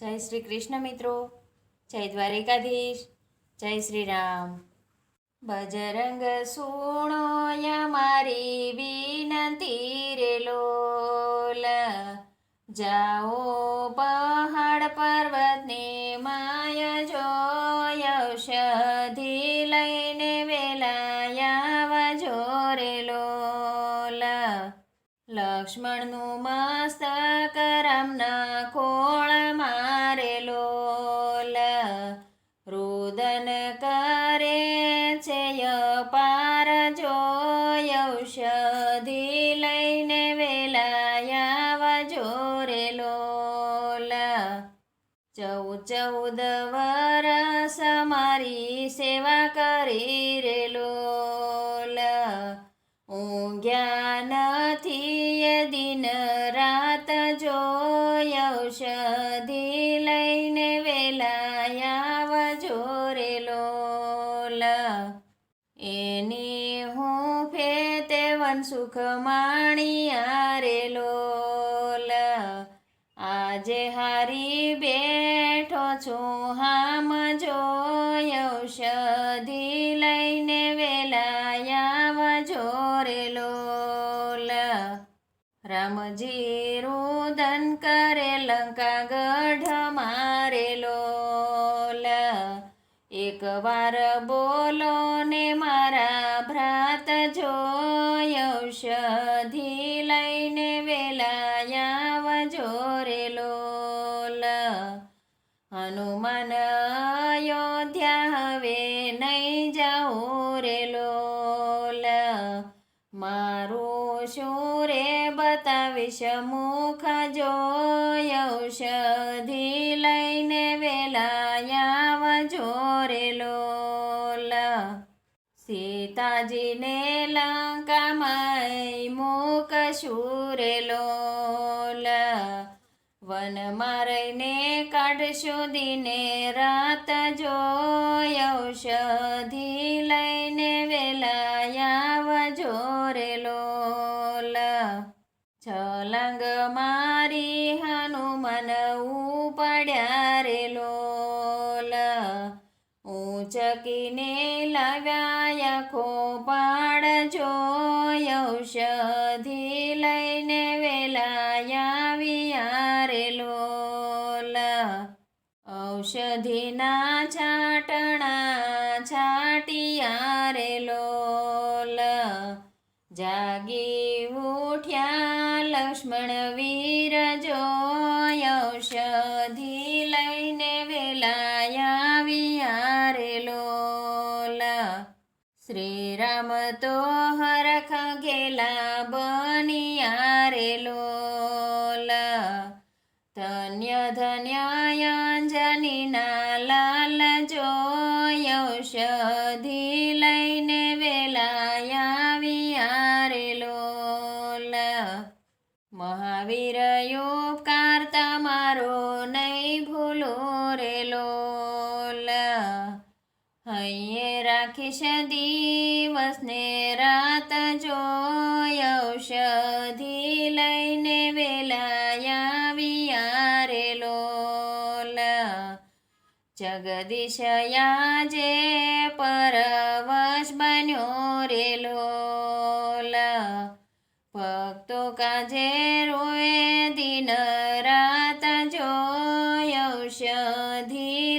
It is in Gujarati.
જય શ્રી કૃષ્ણ મિત્રો. જય દ્વારિકાધીશ. જય શ્રી રામ. બજરંગ સુણો મારી વિનંતી રે લોલ. જાઓ લક્ષ્મણનું મસ્તક રામના ખોળ મારેલો રુદન કરે છે પાર જોય ઔષધિ લઈને વેલાયા જોરેલો ચૌદ ચૌદ વરસ મારી સેવા કરી રેલો ઊંઘ્યા નથી રાત જોય ઔષધિ લઈને વેલાયા જોરેલો એની હું ફેતે વન સુખ માણી આરે લોલ. આજે હારી બેઠો છું હામ જોય રામજી રોદન કરે લંકા ગઢ મારેલો એક વાર બોલો ને મારા ભ્રાત જોય ઔષધિ લઈને વેલાયા જોરેલો હનુમાન અયોધ્યા હવે નહીં જાઓ રેલો મારું શું બતાવીશ જોય ઔષધિ લઈને વેલાયા જોરેલો સીતાજીને લંકામાં મુખ શૂરેલો વનમાં રહીને કાઢશું દિને રાત જોય ઔષધિ મારી હનુમાન રે લોલ. ઊંચકીને લાવ્યા ખો પાડ જોય ઔષધિ લઈને વેલાયા રેલો ઔષધિના છાટણા છાટિયા રેલો જાગી ઉઠ્યા લક્ષ્મણ વીર જો ઔષધિ લઈને વેલાયા રેલો શ્રી રામ તો હરખ ગેલા બનિયા રેલો ધન્ય ધન્ય અંજનીના લાલ દિવસને રાત જોય ઔષધિ લઈને વેલાયા રેલો જગદીશયા જે પરવશ બન્યો રેલો ભક્તો કાજે રોય દિન રાત જોય ઔષધિ